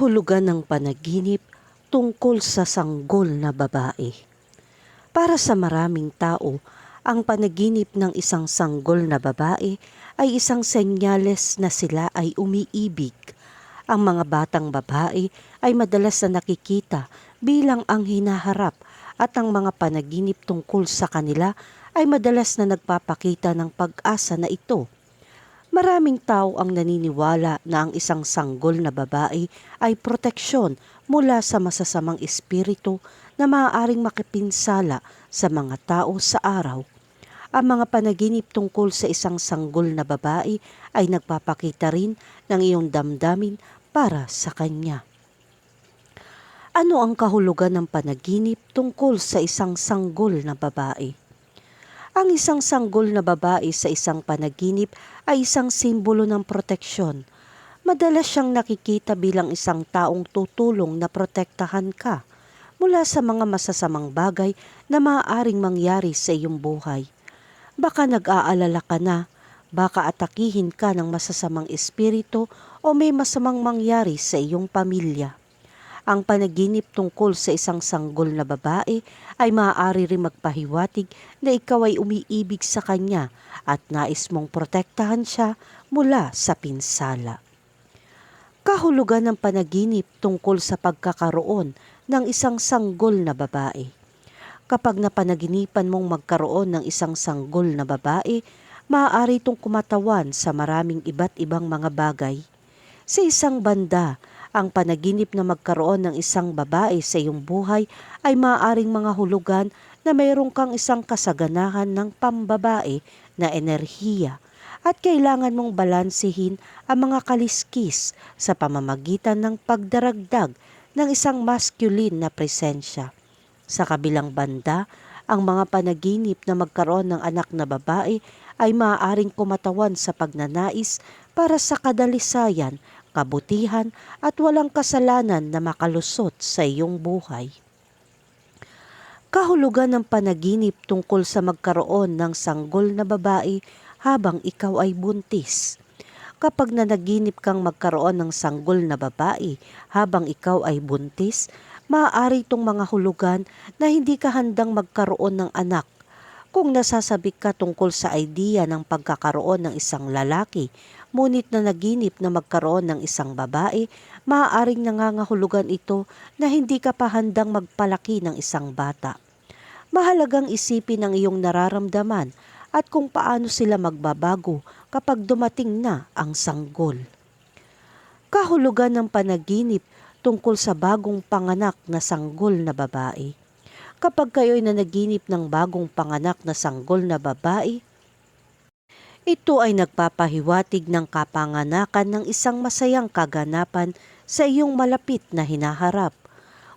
Kahulugan ng panaginip tungkol sa sanggol na babae. Para sa maraming tao, ang panaginip ng isang sanggol na babae ay isang senyales na sila ay umiibig. Ang mga batang babae ay madalas na nakikita bilang ang hinaharap at ang mga panaginip tungkol sa kanila ay madalas na nagpapakita ng pag-asa na ito. Maraming tao ang naniniwala na ang isang sanggol na babae ay proteksyon mula sa masasamang espiritu na maaaring makipinsala sa mga tao sa araw. Ang mga panaginip tungkol sa isang sanggol na babae ay nagpapakita rin ng iyong damdamin para sa kanya. Ano ang kahulugan ng panaginip tungkol sa isang sanggol na babae? Ang isang sanggol na babae sa isang panaginip ay isang simbolo ng proteksyon. Madalas siyang nakikita bilang isang taong tutulong na protektahan ka mula sa mga masasamang bagay na maaaring mangyari sa iyong buhay. Baka nag-aalala ka na, baka atakihin ka ng masasamang espiritu o may masamang mangyari sa iyong pamilya. Ang panaginip tungkol sa isang sanggol na babae ay maaari rin magpahiwatig na ikaw ay umiibig sa kanya at nais mong protektahan siya mula sa pinsala. Kahulugan ng panaginip tungkol sa pagkakaroon ng isang sanggol na babae. Kapag napanaginipan mong magkaroon ng isang sanggol na babae, maaari itong kumatawan sa maraming iba't ibang mga bagay. Sa isang banda, ang panaginip na magkaroon ng isang babae sa iyong buhay ay maaaring mga hulugan na mayroon kang isang kasaganahan ng pambabae na enerhiya at kailangan mong balansihin ang mga kaliskis sa pamamagitan ng pagdaragdag ng isang masculine na presensya. Sa kabilang banda, ang mga panaginip na magkaroon ng anak na babae ay maaaring kumatawan sa pagnanais para sa kadalisayan, kabutihan at walang kasalanan na makalusot sa iyong buhay. Kahulugan ng panaginip tungkol sa magkaroon ng sanggol na babae habang ikaw ay buntis. Kapag nanaginip kang magkaroon ng sanggol na babae habang ikaw ay buntis, maaari itong mga hulugan na hindi ka handang magkaroon ng anak. Kung nasasabik ka tungkol sa idea ng pagkakaroon ng isang lalaki, ngunit na naginip na magkaroon ng isang babae, maaaring nangangahulugan ito na hindi ka pa handang magpalaki ng isang bata. Mahalagang isipin ang iyong nararamdaman at kung paano sila magbabago kapag dumating na ang sanggol. Kahulugan ng panaginip tungkol sa bagong panganak na sanggol na babae. Kapag kayo'y nanaginip ng bagong panganak na sanggol na babae, ito ay nagpapahiwatig ng kapanganakan ng isang masayang kaganapan sa iyong malapit na hinaharap.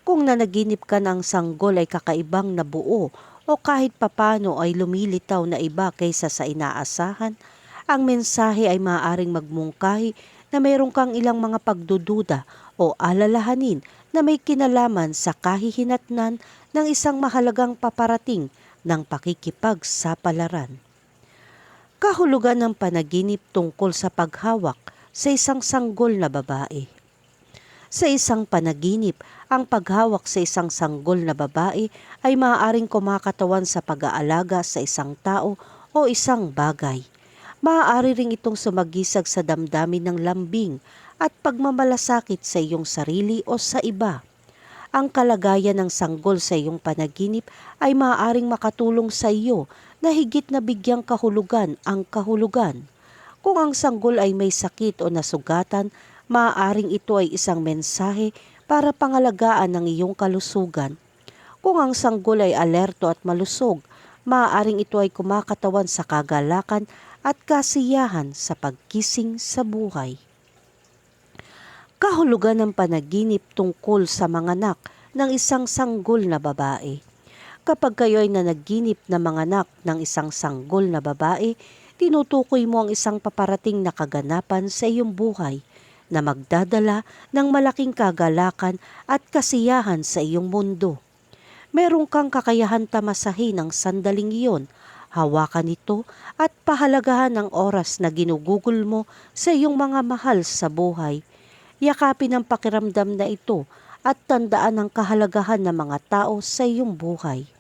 Kung nanaginip ka ng sanggol ay kakaibang nabuo o kahit papano ay lumilitaw na iba kaysa sa inaasahan, ang mensahe ay maaaring magmungkahi na mayroon kang ilang mga pagdududa o alalahanin na may kinalaman sa kahihinatnan ng isang mahalagang paparating ng pakikipagsapalaran. Kahulugan ng panaginip tungkol sa paghawak sa isang sanggol na babae. Sa isang panaginip, ang paghawak sa isang sanggol na babae ay maaaring kumakatawan sa pag-aalaga sa isang tao o isang bagay. Maaari ring itong sumagisag sa damdamin ng lambing at pagmamalasakit sa iyong sarili o sa iba. Ang kalagayan ng sanggol sa iyong panaginip ay maaaring makatulong sa iyo na higit na bigyang kahulugan ang kahulugan. Kung ang sanggol ay may sakit o nasugatan, maaaring ito ay isang mensahe para pangalagaan ng iyong kalusugan. Kung ang sanggol ay alerto at malusog, maaaring ito ay kumakatawan sa kagalakan at kasiyahan sa pagkising sa buhay. Kahulugan ng panaginip tungkol sa mga anak ng isang sanggol na babae. Kapag kayo ay nanaginip na mga anak ng isang sanggol na babae, tinutukoy mo ang isang paparating na kaganapan sa iyong buhay na magdadala ng malaking kagalakan at kasiyahan sa iyong mundo. Meron kang kakayahan tamasahin ang sandaling iyon, hawakan ito at pahalagahan ang oras na ginugugol mo sa iyong mga mahal sa buhay. yakapin ang pakiramdam na ito at tandaan ang kahalagahan ng mga tao sa iyong buhay.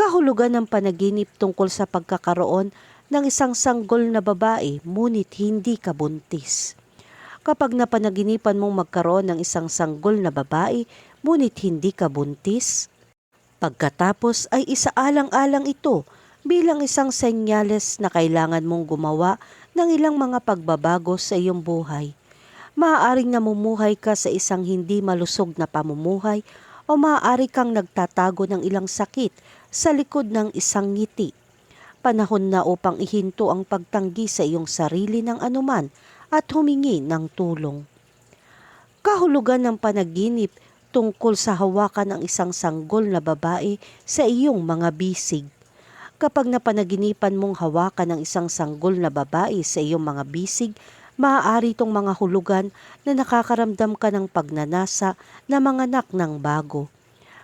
Kahulugan ng panaginip tungkol sa pagkakaroon ng isang sanggol na babae ngunit hindi ka buntis. Kapag napanaginipan mong magkaroon ng isang sanggol na babae ngunit hindi ka buntis, pagkatapos ay isaalang-alang ito bilang isang senyales na kailangan mong gumawa ng ilang mga pagbabago sa iyong buhay. Maaaring namumuhay ka sa isang hindi malusog na pamumuhay o maaari kang nagtatago ng ilang sakit sa likod ng isang ngiti. Panahon na upang ihinto ang pagtanggi sa iyong sarili ng anuman at humingi ng tulong. Kahulugan ng panaginip tungkol sa hawakan ng isang sanggol na babae sa iyong mga bisig. Kapag napanaginipan mong hawakan ng isang sanggol na babae sa iyong mga bisig, maaari itong mga hulugan na nakakaramdam ka ng pagnanasa na mga anak ng bago.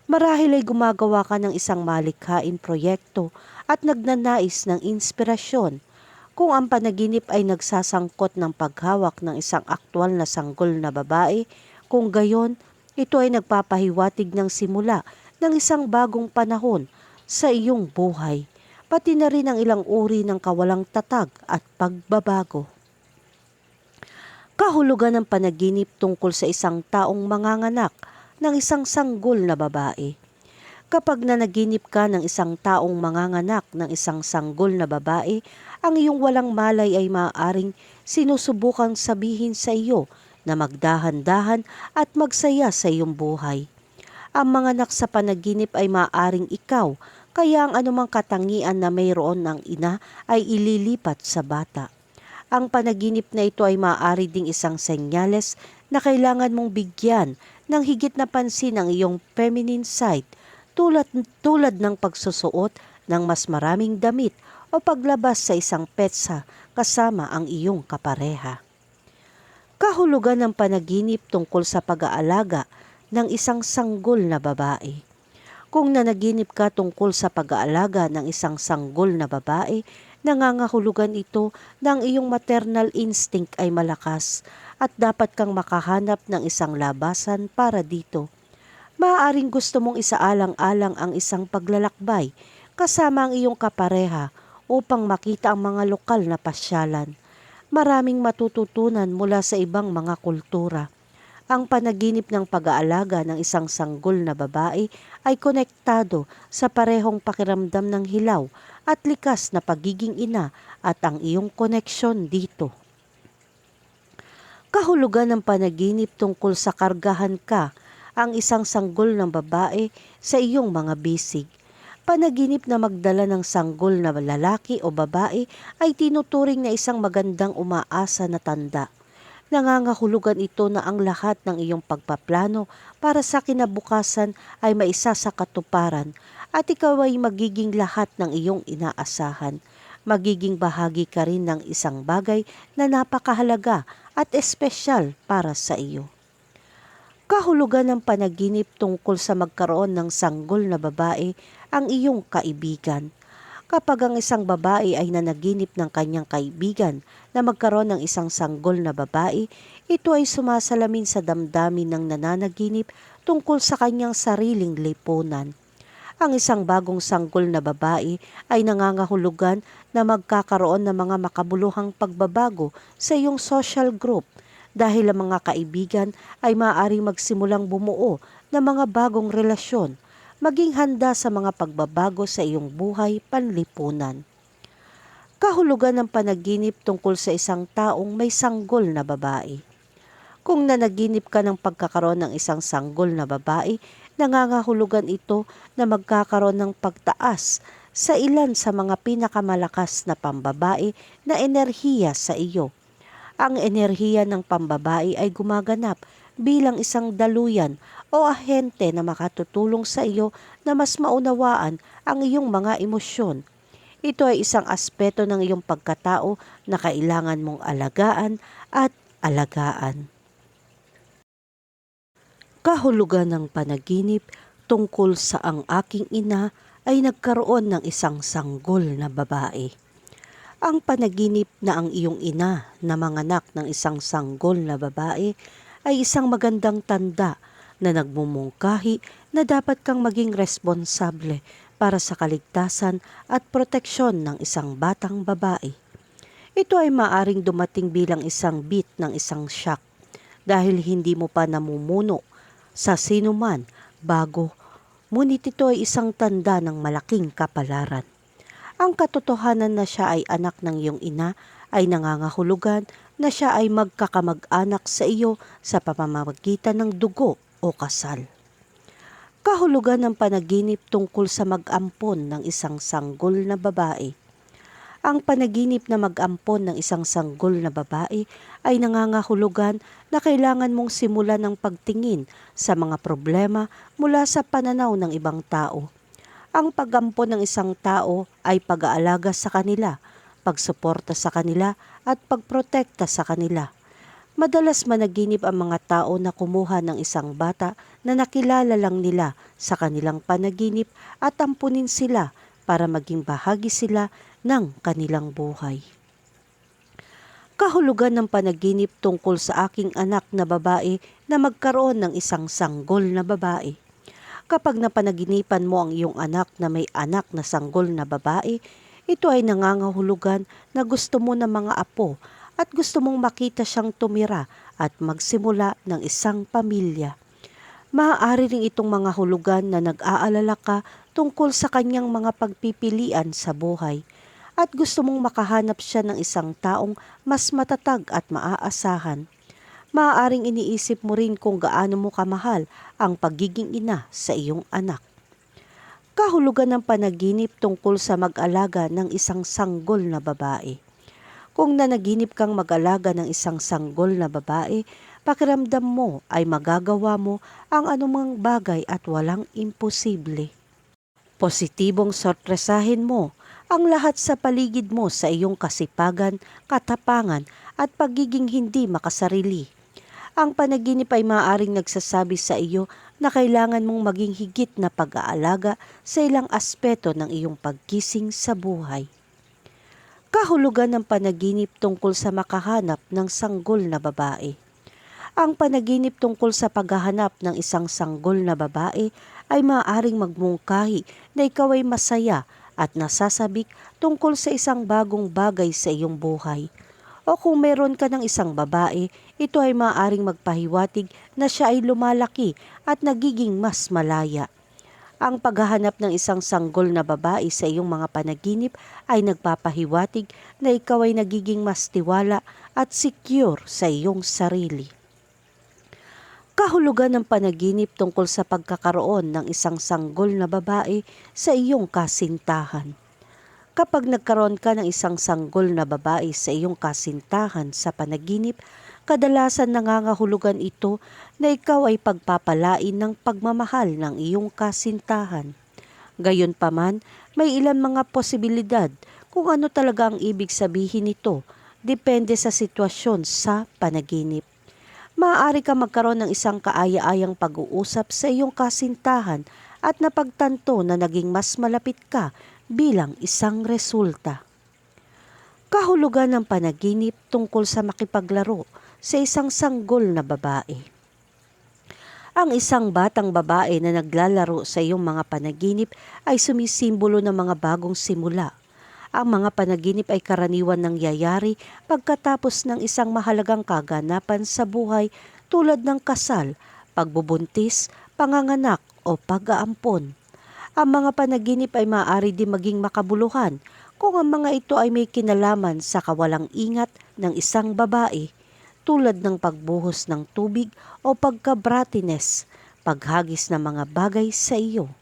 Marahil ay gumagawa ka ng isang malikhain proyekto at nagnanais ng inspirasyon. Kung ang panaginip ay nagsasangkot ng paghawak ng isang aktwal na sanggol na babae, kung gayon, ito ay nagpapahiwatig ng simula ng isang bagong panahon sa iyong buhay, pati na rin ang ilang uri ng kawalang tatag at pagbabago. Kahulugan ng panaginip tungkol sa isang taong manganganak ng isang sanggol na babae. Kapag nanaginip ka ng isang taong manganganak ng isang sanggol na babae, ang iyong walang malay ay maaaring sinusubukang sabihin sa iyo na magdahan-dahan at magsaya sa iyong buhay. Ang mga anak sa panaginip ay maaaring ikaw, kaya ang anumang katangian na mayroon ng ina ay ililipat sa bata. Ang panaginip na ito ay maaari ding isang senyales na kailangan mong bigyan ng higit na pansin ang iyong feminine side tulad, tulad ng pagsusuot ng mas maraming damit o paglabas sa isang petsa kasama ang iyong kapareha. Kahulugan ng panaginip tungkol sa pag-aalaga ng isang sanggol na babae. Kung nanaginip ka tungkol sa pag-aalaga ng isang sanggol na babae, nangangahulugan ito ng iyong maternal instinct ay malakas at dapat kang makahanap ng isang labasan para dito. Maaaring gusto mong isaalang-alang ang isang paglalakbay kasama ang iyong kapareha upang makita ang mga lokal na pasyalan. Maraming matututunan mula sa ibang mga kultura. Ang panaginip ng pag-aalaga ng isang sanggol na babae ay konektado sa parehong pakiramdam ng hilaw at likas na pagiging ina at ang iyong koneksyon dito. Kahulugan ng panaginip tungkol sa kargahan ka ang isang sanggol ng babae sa iyong mga bisig. Panaginip na magdala ng sanggol na lalaki o babae ay tinuturing na isang magandang umaasa na tanda. Nangangahulugan ito na ang lahat ng iyong pagpaplano para sa kinabukasan ay maisa sa katuparan at ikaw ay magiging lahat ng iyong inaasahan. Magiging bahagi ka rin ng isang bagay na napakahalaga at espesyal para sa iyo. Kahulugan ng panaginip tungkol sa magkaroon ng sanggol na babae ang iyong kaibigan. Kapag ang isang babae ay nanaginip ng kanyang kaibigan na magkaroon ng isang sanggol na babae, ito ay sumasalamin sa damdamin ng nananaginip tungkol sa kanyang sariling lipunan. Ang isang bagong sanggol na babae ay nangangahulugan na magkakaroon ng mga makabuluhang pagbabago sa iyong social group dahil ang mga kaibigan ay maaaring magsimulang bumuo ng mga bagong relasyon, maging handa sa mga pagbabago sa iyong buhay panlipunan. Kahulugan ng panaginip tungkol sa isang taong may sanggol na babae. Kung nanaginip ka ng pagkakaroon ng isang sanggol na babae, nangangahulugan ito na magkakaroon ng pagtaas sa ilan sa mga pinakamalakas na pambabae na enerhiya sa iyo. Ang enerhiya ng pambabae ay gumaganap bilang isang daluyan o ahente na makatutulong sa iyo na mas maunawaan ang iyong mga emosyon. Ito ay isang aspeto ng iyong pagkatao na kailangan mong alagaan at alagaan kahulugan ng panaginip tungkol sa ang aking ina ay nagkaroon ng isang sanggol na babae. ang panaginip na ang iyong ina na manganak ng isang sanggol na babae ay isang magandang tanda na nagmumungkahi na dapat kang maging responsable para sa kaligtasan at proteksyon ng isang batang babae. Ito ay maaring dumating bilang isang bit ng isang shock dahil hindi mo pa namumuno sa sinuman bago, ngunit ito ay isang tanda ng malaking kapalaran. Ang katotohanan na siya ay anak ng iyong ina ay nangangahulugan na siya ay magkakamag-anak sa iyo sa pamamagitan ng dugo o kasal. Kahulugan ng panaginip tungkol sa mag-ampon ng isang sanggol na babae. Ang panaginip na mag-ampon ng isang sanggol na babae ay nangangahulugan na kailangan mong simulan ng pagtingin sa mga problema mula sa pananaw ng ibang tao ang pag-ampon ng isang tao ay pag-aalaga sa kanila, pagsuporta sa kanila at pagprotekta sa kanila. Madalas managinip ang mga tao na kumuha ng isang bata na nakilala lang nila sa kanilang panaginip at ampunin sila para maging bahagi sila ng kanilang buhay. Kahulugan ng panaginip tungkol sa aking anak na babae na magkaroon ng isang sanggol na babae. Kapag napanaginipan mo ang iyong anak na may anak na sanggol na babae, ito ay nangangahulugan na gusto mo ng mga apo at gusto mong makita siyang tumira at magsimula ng isang pamilya. Maaari rin itong mga hulugan na nag-aalala ka tungkol sa kanyang mga pagpipilian sa buhay at gusto mong makahanap siya ng isang taong mas matatag at maaasahan maaaring iniisip mo rin kung gaano mo kamahal ang pagiging ina sa iyong anak. Kahulugan ng panaginip tungkol sa mag-alaga ng isang sanggol na babae. Kung nanaginip kang mag-alaga ng isang sanggol na babae, pakiramdam mo ay magagawa mo ang anumang bagay at walang imposible. Positibong sorpresahin mo ang lahat sa paligid mo sa iyong kasipagan, katapangan at pagiging hindi makasarili. Ang panaginip ay maaaring nagsasabi sa iyo na kailangan mong maging higit na pag-aalaga sa ilang aspeto ng iyong pagkising sa buhay. Kahulugan ng panaginip tungkol sa makahanap ng sanggol na babae. Ang panaginip tungkol sa paghahanap ng isang sanggol na babae ay maaaring magmungkahi na ikaw ay masaya at nasasabik tungkol sa isang bagong bagay sa iyong buhay – o kung meron ka ng isang babae, ito ay maaaring magpahiwatig na siya ay lumalaki at nagiging mas malaya. Ang paghahanap ng isang sanggol na babae sa iyong mga panaginip ay nagpapahiwatig na ikaw ay nagiging mas tiwala at secure sa iyong sarili. Kahulugan ng panaginip tungkol sa pagkakaroon ng isang sanggol na babae sa iyong kasintahan. Kapag nagkaroon ka ng isang sanggol na babae sa iyong kasintahan sa panaginip, kadalasan nangangahulugan ito na ikaw ay pagpapalain ng pagmamahal ng iyong kasintahan. Gayunpaman, may ilan mga posibilidad kung ano talaga ang ibig sabihin nito, depende sa sitwasyon sa panaginip. Maaari ka magkaroon ng isang kaaya-ayang pag-uusap sa iyong kasintahan at napagtanto na naging mas malapit ka bilang isang resulta. Kahulugan ng panaginip tungkol sa makipaglaro sa isang sanggol na babae. Ang isang batang babae na naglalaro sa iyong mga panaginip ay sumisimbolo ng mga bagong simula. Ang mga panaginip ay karaniwan ng yayari pagkatapos ng isang mahalagang kaganapan sa buhay tulad ng kasal, pagbubuntis, panganganak o pag-aampon. Ang mga panaginip ay maaari din maging makabuluhan kung ang mga ito ay may kinalaman sa kawalang ingat ng isang babae tulad ng pagbuhos ng tubig o pagkabratines, paghagis ng mga bagay sa iyo.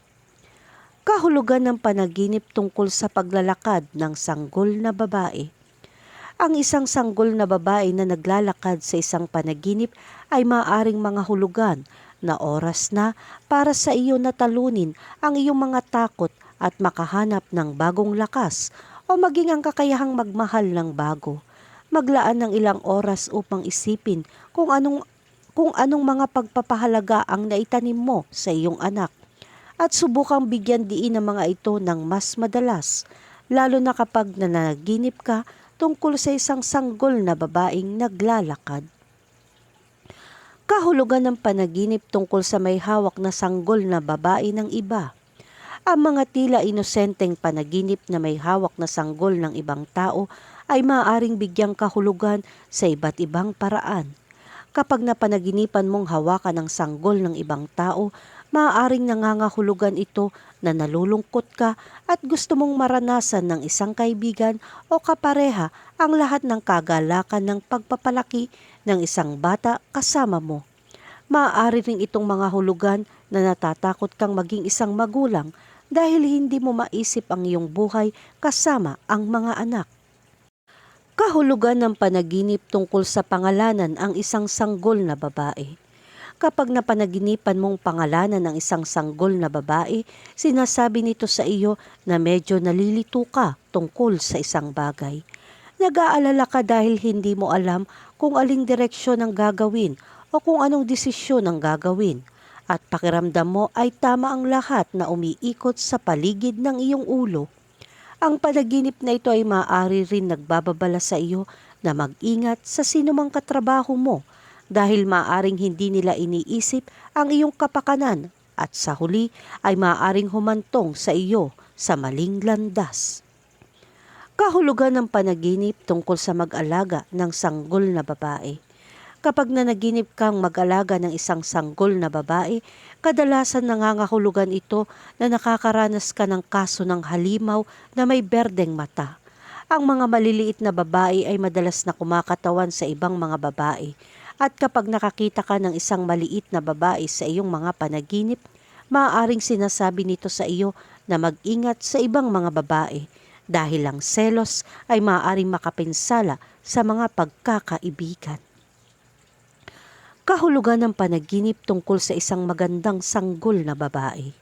Kahulugan ng panaginip tungkol sa paglalakad ng sanggol na babae. Ang isang sanggol na babae na naglalakad sa isang panaginip ay maaring mga hulugan na oras na para sa iyo na talunin ang iyong mga takot at makahanap ng bagong lakas o maging ang kakayahang magmahal ng bago. Maglaan ng ilang oras upang isipin kung anong kung anong mga pagpapahalaga ang naitanim mo sa iyong anak at subukang bigyan diin ang mga ito ng mas madalas. lalo na kapag nanaginip ka tungkol sa isang sanggol na babaeng naglalakad. Kahulugan ng panaginip tungkol sa may hawak na sanggol na babae ng iba. Ang mga tila inosenteng panaginip na may hawak na sanggol ng ibang tao ay maaaring bigyang kahulugan sa iba't ibang paraan. Kapag napanaginipan mong hawakan ng sanggol ng ibang tao, maaaring nangangahulugan ito na nalulungkot ka at gusto mong maranasan ng isang kaibigan o kapareha ang lahat ng kagalakan ng pagpapalaki ng isang bata kasama mo. Maaari rin itong mga hulugan na natatakot kang maging isang magulang dahil hindi mo maisip ang iyong buhay kasama ang mga anak. Kahulugan ng panaginip tungkol sa pangalanan ang isang sanggol na babae. Kapag napanaginipan mong pangalanan ng isang sanggol na babae, sinasabi nito sa iyo na medyo nalilito ka tungkol sa isang bagay. Nag-aalala ka dahil hindi mo alam kung aling direksyon ang gagawin o kung anong desisyon ang gagawin. At pakiramdam mo ay tama ang lahat na umiikot sa paligid ng iyong ulo. Ang panaginip na ito ay maaari rin nagbababala sa iyo na mag-ingat sa sinumang katrabaho mo dahil maaring hindi nila iniisip ang iyong kapakanan at sa huli ay maaring humantong sa iyo sa maling landas. Kahulugan ng panaginip tungkol sa mag-alaga ng sanggol na babae. Kapag nanaginip kang mag-alaga ng isang sanggol na babae, kadalasan nangangahulugan ito na nakakaranas ka ng kaso ng halimaw na may berdeng mata. Ang mga maliliit na babae ay madalas na kumakatawan sa ibang mga babae at kapag nakakita ka ng isang maliit na babae sa iyong mga panaginip, maaaring sinasabi nito sa iyo na mag-ingat sa ibang mga babae dahil ang selos ay maaaring makapinsala sa mga pagkakaibigan. Kahulugan ng panaginip tungkol sa isang magandang sanggol na babae.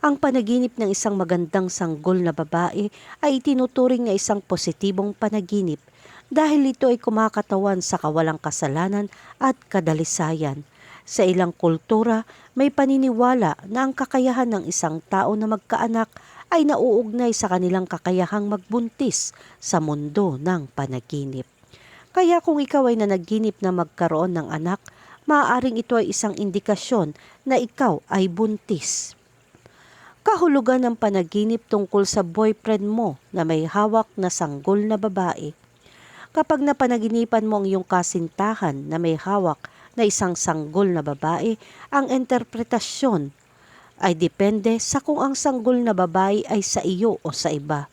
Ang panaginip ng isang magandang sanggol na babae ay itinuturing na isang positibong panaginip dahil ito ay kumakatawan sa kawalang kasalanan at kadalisayan. Sa ilang kultura, may paniniwala na ang kakayahan ng isang tao na magkaanak ay nauugnay sa kanilang kakayahang magbuntis sa mundo ng panaginip. Kaya kung ikaw ay nanaginip na magkaroon ng anak, maaaring ito ay isang indikasyon na ikaw ay buntis. Kahulugan ng panaginip tungkol sa boyfriend mo na may hawak na sanggol na babae. Kapag napanaginipan mo ang iyong kasintahan na may hawak na isang sanggol na babae, ang interpretasyon ay depende sa kung ang sanggol na babae ay sa iyo o sa iba.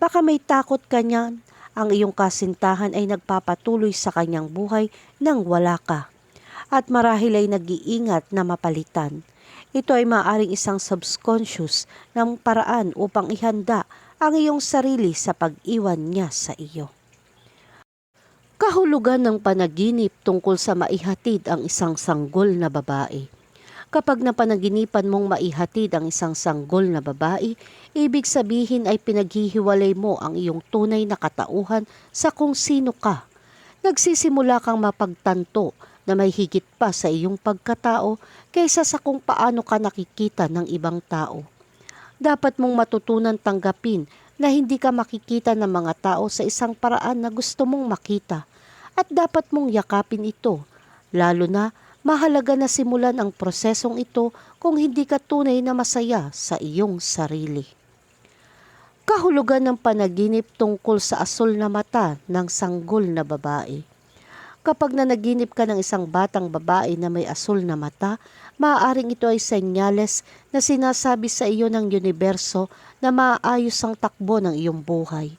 Baka may takot ka niyan, ang iyong kasintahan ay nagpapatuloy sa kanyang buhay nang wala ka. At marahil ay nag-iingat na mapalitan. Ito ay maaaring isang subconscious ng paraan upang ihanda ang iyong sarili sa pag-iwan niya sa iyo. Kahulugan ng panaginip tungkol sa maihatid ang isang sanggol na babae. Kapag napanaginipan mong maihatid ang isang sanggol na babae, ibig sabihin ay pinaghihiwalay mo ang iyong tunay na katauhan sa kung sino ka. Nagsisimula kang mapagtanto na may higit pa sa iyong pagkatao kaysa sa kung paano ka nakikita ng ibang tao. Dapat mong matutunan tanggapin na hindi ka makikita ng mga tao sa isang paraan na gusto mong makita at dapat mong yakapin ito, lalo na mahalaga na simulan ang prosesong ito kung hindi ka tunay na masaya sa iyong sarili. Kahulugan ng panaginip tungkol sa asol na mata ng sanggol na babae. Kapag nanaginip ka ng isang batang babae na may asol na mata, maaaring ito ay senyales na sinasabi sa iyo ng universo na maayos ang takbo ng iyong buhay.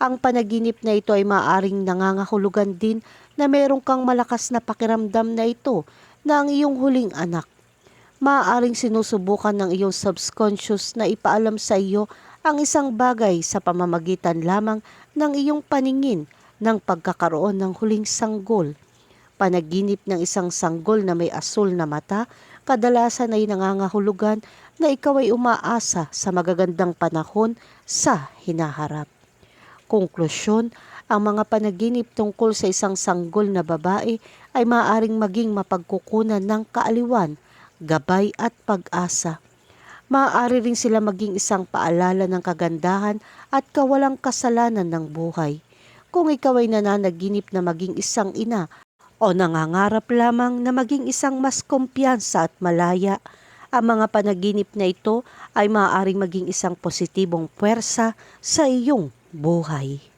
Ang panaginip na ito ay maaaring nangangahulugan din na meron kang malakas na pakiramdam na ito na ang iyong huling anak. Maaaring sinusubukan ng iyong subconscious na ipaalam sa iyo ang isang bagay sa pamamagitan lamang ng iyong paningin ng pagkakaroon ng huling sanggol. Panaginip ng isang sanggol na may asul na mata, kadalasan ay nangangahulugan na ikaw ay umaasa sa magagandang panahon sa hinaharap. Konklusyon, ang mga panaginip tungkol sa isang sanggol na babae ay maaaring maging mapagkukunan ng kaaliwan, gabay at pag-asa. Maaari rin sila maging isang paalala ng kagandahan at kawalang kasalanan ng buhay. Kung ikaw ay nananaginip na maging isang ina o nangangarap lamang na maging isang mas kumpiyansa at malaya, ang mga panaginip na ito ay maaaring maging isang positibong puwersa sa iyong buhay.